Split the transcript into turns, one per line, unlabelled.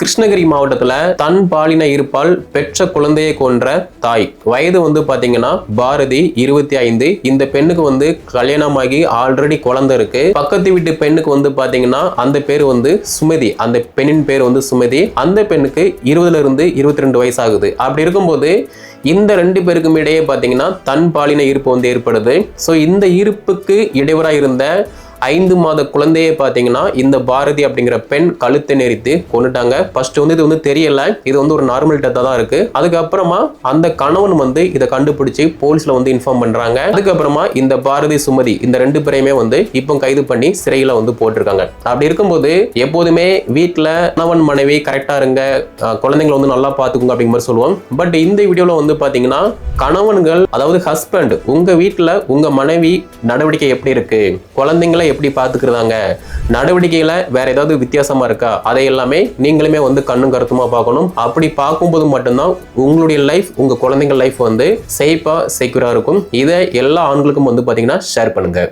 கிருஷ்ணகிரி மாவட்டத்துல தன் பாலின இருப்பால் பெற்ற குழந்தையை கொன்ற தாய். வயது வந்து பாத்தீங்கன்னா பாரதி இருபத்தி ஐந்து. இந்த பெண்ணுக்கு வந்து கல்யாணமாகி ஆல்ரெடி குழந்தை இருக்கு. பக்கத்து வீட்டு பெண்ணுக்கு வந்து பாத்தீங்கன்னா அந்த பேர் வந்து சுமதி. அந்த பெண்ணின் பேர் வந்து சுமதி. அந்த பெண்ணுக்கு இருபதுல இருந்து இருபத்தி ரெண்டு வயசு ஆகுது அப்படி இருக்கும்போது இந்த ரெண்டு பேருக்கும் இடையே பாத்தீங்கன்னா தன் பாலின ஈர்ப்பு வந்து ஏற்படுது. ஸோ இந்த ஈர்ப்புக்கு இடைவராக இருந்த ஐந்து மாத குழந்தையை பார்த்தீங்கன்னா இந்த பாரதி அப்படிங்கிற பெண் கழுத்தை நெறித்து கொண்டுட்டாங்க ஃபர்ஸ்ட் வந்து இது வந்து தெரியல. இது வந்து ஒரு நார்மல் டெத்தாக தான் இருக்கு. அதுக்கப்புறமா அந்த கணவன் வந்து இதை கண்டுபிடிச்சு போலீஸ்ல வந்து இன்ஃபார்ம் பண்றாங்க. அதுக்கப்புறமா இந்த பாரதி சுமதி இந்த ரெண்டு பேரையுமே வந்து இப்போ கைது பண்ணி சிறையில வந்து போட்டிருக்காங்க. அப்படி இருக்கும்போது எப்போதுமே வீட்டில் கணவன் மனைவி கரெக்டாக இருங்க. குழந்தைங்களை வந்து நல்லா பார்த்துக்குங்க அப்படிங்கிற மாதிரி சொல்லுவோம். பட் இந்த வீடியோவில் வந்து பார்த்தீங்கன்னா கணவன்கள் அதாவது ஹஸ்பண்ட் உங்கள் வீட்டில் உங்கள் மனைவி நடவடிக்கை எப்படி இருக்கு? குழந்தைங்களை எப்படி பார்த்துக்கிறாங்க? நடவடிக்கையில் வேற ஏதாவது வித்தியாசமா இருக்கா? அதை எல்லாமே நீங்களுமே வந்து கண்ணும் கருத்துமா பார்க்கணும். அப்படி பார்க்கும்போது மட்டும்தான் உங்களுடைய லைஃப் உங்க குழந்தைங்க லைஃப் வந்து சேஃபாக செக்யூராக இருக்கும். இதை எல்லா ஆண்களுக்கும் வந்து பார்த்தீங்கன்னா ஷேர் பண்ணுங்க.